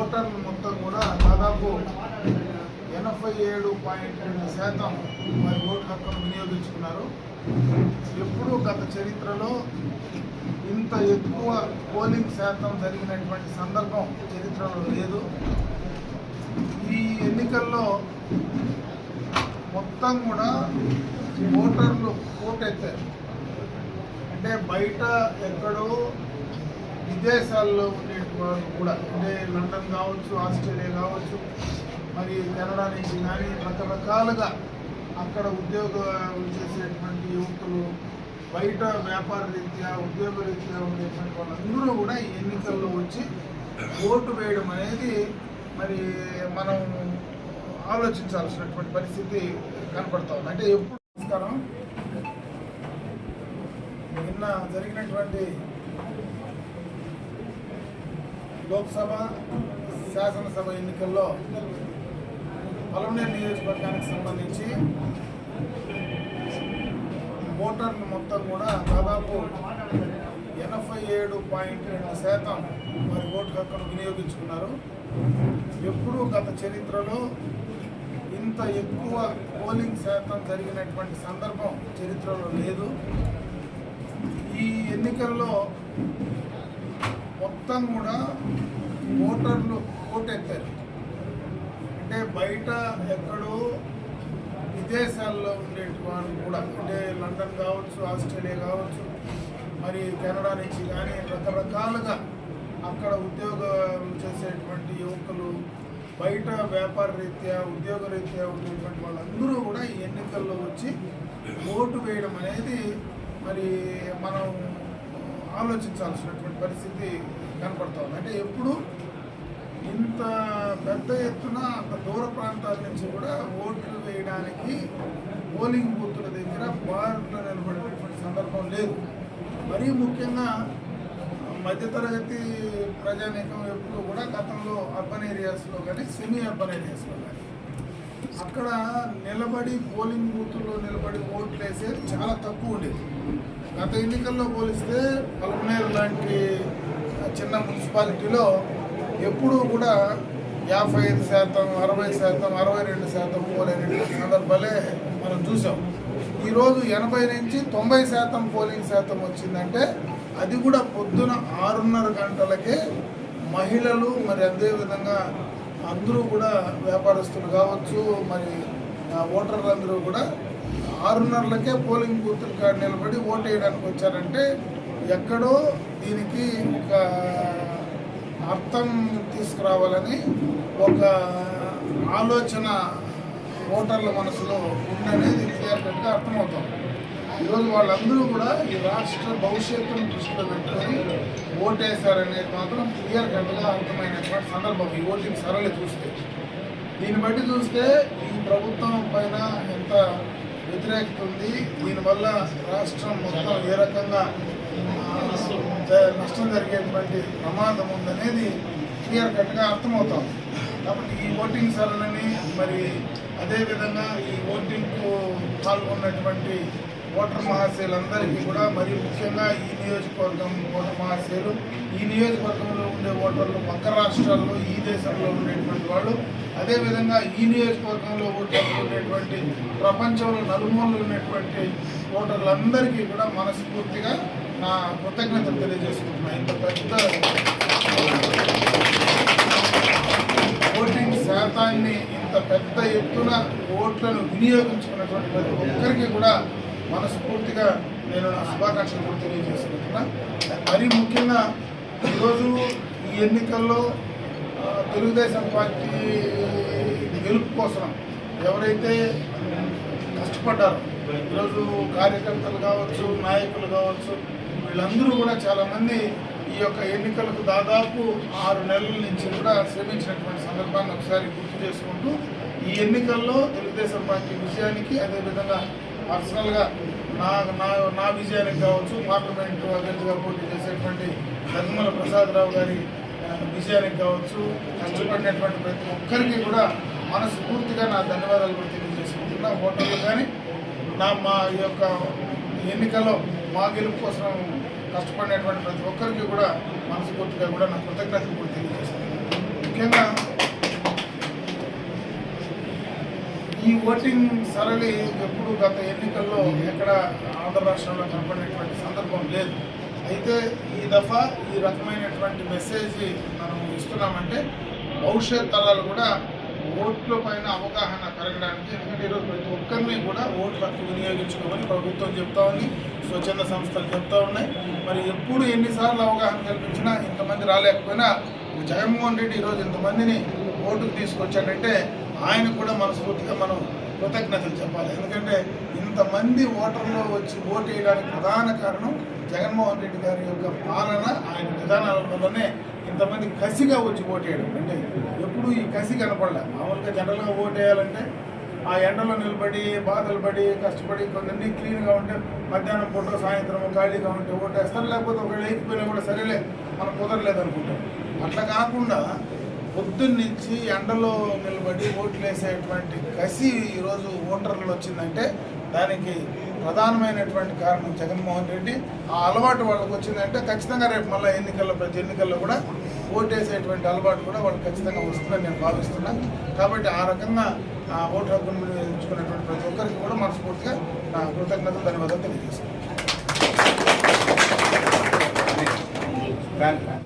ఓటర్లు మొత్తం కూడా దాదాపు ఎనభై ఏడు పాయింట్ రెండు శాతం వారి ఓటు హక్కును వినియోగించుకున్నారు. ఎప్పుడూ గత చరిత్రలో ఇంత ఎక్కువ పోలింగ్ శాతం జరిగినటువంటి సందర్భం చరిత్రలో లేదు. ఈ ఎన్నికల్లో మొత్తం కూడా ఓటర్లు ఓటెత్తారు అంటే బయట ఎక్కడో విదేశాల్లో ఉండే వాళ్ళు కూడా. అంటే లండన్ కావచ్చు ఆస్ట్రేలియా కావచ్చు మరి కెనడా నుంచి కానీ రకరకాలుగా అక్కడ ఉద్యోగాలు చేసేటువంటి యువకులు బయట వ్యాపార రీత్యా ఉద్యోగ రీత్యా ఉండేటువంటి వాళ్ళందరూ కూడా ఈ ఎన్నికల్లో వచ్చి ఓటు వేయడం అనేది మరి మనం ఆలోచించాల్సినటువంటి పరిస్థితి కనపడతా ఉంది. అంటే ఎప్పుడు నమస్కారం? నిన్న జరిగినటువంటి లోక్సభ శాసనసభ ఎన్నికల్లో పలమనేరు నియోజకవర్గానికి సంబంధించి ఓటర్లు మొత్తం కూడా దాదాపు ఎనభై ఏడు పాయింట్ రెండు శాతం వారి ఓటు హక్కును వినియోగించుకున్నారు. ఎప్పుడూ గత చరిత్రలో ఇంత ఎక్కువ పోలింగ్ శాతం జరిగినటువంటి సందర్భం చరిత్రలో లేదు. ఈ ఎన్నికల్లో మొత్తం కూడా ఓటర్లు ఓటెత్తారు. అంటే బయట ఎక్కడో విదేశాల్లో ఉండే వాళ్ళు కూడా అంటే లండన్ కావచ్చు ఆస్ట్రేలియా కావచ్చు మరి కెనడా నుంచి కానీ రకరకాలుగా అక్కడ ఉద్యోగం చేసేటువంటి యువకులు బయట వ్యాపార రీత్యా ఉద్యోగ రీత్యా ఉండేటువంటి వాళ్ళందరూ కూడా ఈ ఎన్నికల్లో వచ్చి ఓటు వేయడం అనేది మరి మనం ఆలోచించాల్సినటువంటి పరిస్థితి కనపడతా ఉంది. అంటే ఎప్పుడు ఇంత పెద్ద ఎత్తున అంత దూర ప్రాంతాల నుంచి కూడా ఓట్లు వేయడానికి పోలింగ్ బూతుల దగ్గర బార్లో నిలబడేటువంటి సందర్భం లేదు. మరీ ముఖ్యంగా మధ్యతరగతి ప్రజానీకం ఎప్పుడు కూడా గతంలో అర్బన్ ఏరియాస్లో కానీ సెమీ అర్బన్ ఏరియాస్లో కానీ అక్కడ నిలబడి పోలింగ్ బూత్లో నిలబడి ఓట్లు వేసేది చాలా తక్కువ ఉండేది. గత ఎన్నికల్లో పోలిస్తే పలమనేరు లాంటి చిన్న మున్సిపాలిటీలో ఎప్పుడూ కూడా యాభై ఐదు శాతం అరవై శాతం అరవై రెండు శాతం పోలైనటువంటి సందర్భాలే మనం చూసాం. ఈరోజు ఎనభై నుంచి తొంభై శాతం పోలింగ్ శాతం వచ్చిందంటే అది కూడా పొద్దున ఆరున్నర గంటలకే మహిళలు మరి అదేవిధంగా అందరూ కూడా వ్యాపారస్తులు కావచ్చు మరి ఆ, ఓటర్లు అందరూ కూడా ఆరున్నరలకే పోలింగ్ బూతుల కాడ నిలబడి ఓటు వేయడానికి వచ్చారంటే ఎక్కడో దీనికి ఒక అర్థం తీసుకురావాలని ఒక ఆలోచన ఓటర్ల మనసులో ఉందనేది క్లియర్ కట్గా అర్థమవుతుంది. ఈరోజు వాళ్ళందరూ కూడా ఈ రాష్ట్ర భవిష్యత్తును దృష్టిలో పెట్టుకొని ఓటేశారనేది మాత్రం క్లియర్ కట్గా అర్థమైనటువంటి సందర్భం. ఈ ఓటింగ్ సరళి చూస్తే దీన్ని బట్టి చూస్తే ఈ ప్రభుత్వం పైన వ్యతిరేకత ఉంది. దీనివల్ల రాష్ట్రం మొత్తం ఏ రకంగా నష్టం జరిగేటువంటి ప్రమాదం ఉందనేది క్లియర్ కట్గా అర్థమవుతాం కాబట్టి ఈ ఓటింగ్ సరళిని మరి అదేవిధంగా ఈ ఓటింగ్కు పాల్గొన్నటువంటి ఓటర్ మహాశయులందరికీ కూడా మరి ముఖ్యంగా ఈ నియోజకవర్గం ఓటర్ మహాశయులు ఈ నియోజకవర్గంలో ఉండే ఓటర్లు పక్క రాష్ట్రాల్లో ఈ దేశంలో ఉండేటువంటి వాళ్ళు అదేవిధంగా ఈ నియోజకవర్గంలో ఓటర్లు ఉండేటువంటి ప్రపంచంలో నలుమూలలు ఉన్నటువంటి ఓటర్లందరికీ కూడా మనస్ఫూర్తిగా నా కృతజ్ఞతలు తెలియజేసుకుంటున్నాను ఇంత పెద్ద ఓటింగ్ శాతాన్ని ఇంత పెద్ద ఎత్తున ఓట్లను వినియోగించుకున్నటువంటి ప్రతి ఒక్కరికి కూడా మనస్ఫూర్తిగా నేను నా శుభాకాంక్షలు కూడా తెలియజేసుకుంటున్నా. మరీ ముఖ్యంగా ఈరోజు ఈ ఎన్నికల్లో తెలుగుదేశం పార్టీ గెలుపు కోసం ఎవరైతే కష్టపడ్డారో ఈరోజు కార్యకర్తలు కావచ్చు నాయకులు కావచ్చు వీళ్ళందరూ కూడా చాలామంది ఈ యొక్క ఎన్నికలకు దాదాపు ఆరు నెలల నుంచి కూడా శ్రమించినటువంటి సందర్భాన్ని ఒకసారి గుర్తు చేసుకుంటూ ఈ ఎన్నికల్లో తెలుగుదేశం పార్టీ విజయానికి అదేవిధంగా పర్సనల్గా నా నా నా విజయానికి కావచ్చు పార్లమెంటు అభ్యర్థిగా పోటీ చేసేటువంటి ధర్మల ప్రసాదరావు గారి విజయానికి కావచ్చు కష్టపడినటువంటి ప్రతి ఒక్కరికి కూడా మనస్ఫూర్తిగా నా ధన్యవాదాలు కూడా తెలియజేసుకుంటున్నా. ఓటర్లు కానీ నా మా యొక్క ఎన్నికల్లో మా గెలుపు కోసం కష్టపడినటువంటి ప్రతి ఒక్కరికి కూడా మనస్ఫూర్తిగా కూడా నా కృతజ్ఞతలు కూడా తెలియజేస్తున్నాను. ముఖ్యంగా ఈ ఓటింగ్ సరళి ఎప్పుడు గత ఎన్నికల్లో ఎక్కడ ఆంధ్ర రాష్ట్రంలో కనపడినటువంటి సందర్భం లేదు. అయితే ఈ దఫా ఈ రకమైనటువంటి మెసేజ్ మనం ఇస్తున్నామంటే భవిష్యత్ తరాలు కూడా ఓట్ల పైన అవగాహన పెరగడానికి ఎందుకంటే ఈరోజు ప్రతి ఒక్కరిని కూడా ఓట్ల హక్కు వినియోగించుకోమని ప్రభుత్వం చెప్తా ఉంది స్వచ్ఛంద సంస్థలు చెప్తా ఉన్నాయి. మరి ఎప్పుడు ఎన్నిసార్లు అవగాహన కల్పించినా ఇంతమంది రాలేకపోయినా జగన్మోహన్ రెడ్డి ఈరోజు ఇంతమందిని ఓటుకు తీసుకొచ్చాడంటే ఆయన కూడా మనస్ఫూర్తిగా మనం కృతజ్ఞతలు చెప్పాలి. ఎందుకంటే ఇంతమంది ఓటర్లు వచ్చి ఓటు వేయడానికి ప్రధాన కారణం జగన్మోహన్ రెడ్డి గారి యొక్క పాలన ఆయన విధానాల వల్లనే ఇంతమంది కసిగా వచ్చి ఓటు వేయడం అంటే ఎప్పుడు ఈ కసి కనపడలే. మామూలుగా జనరల్గా ఓటు వేయాలంటే ఆ ఎండలో నిలబడి బాధలు పడి కష్టపడి కొన్ని క్లీన్గా ఉంటే మధ్యాహ్నం పూట సాయంత్రం ఖాళీగా ఉంటే ఓటేస్తారు. లేకపోతే ఒకవేళ వెళ్ళిపోయినా కూడా సరేలే మనం కుదరలేదు అనుకుంటాం అట్లా కాకుండా పొద్దున్నుంచి ఎండలో నిలబడి ఓట్లు వేసేటువంటి కసి ఈరోజు ఓటర్లు వచ్చిందంటే దానికి ప్రధానమైనటువంటి కారణం జగన్మోహన్ రెడ్డి. ఆ అలవాటు వాళ్ళకి వచ్చిందంటే ఖచ్చితంగా రేపు మళ్ళీ ఎన్నికల్లో ప్రతి ఎన్నికల్లో కూడా ఓటేసేటువంటి అలవాటు కూడా వాళ్ళు ఖచ్చితంగా వస్తుందని నేను భావిస్తున్నాను కాబట్టి ఆ రకంగా ఆ ఓటు హక్కును వినియోగించుకున్నటువంటి ప్రతి ఒక్కరికి కూడా మనస్ఫూర్తిగా నా కృతజ్ఞతలు ధన్యవాదాలు తెలియజేస్తున్నాను.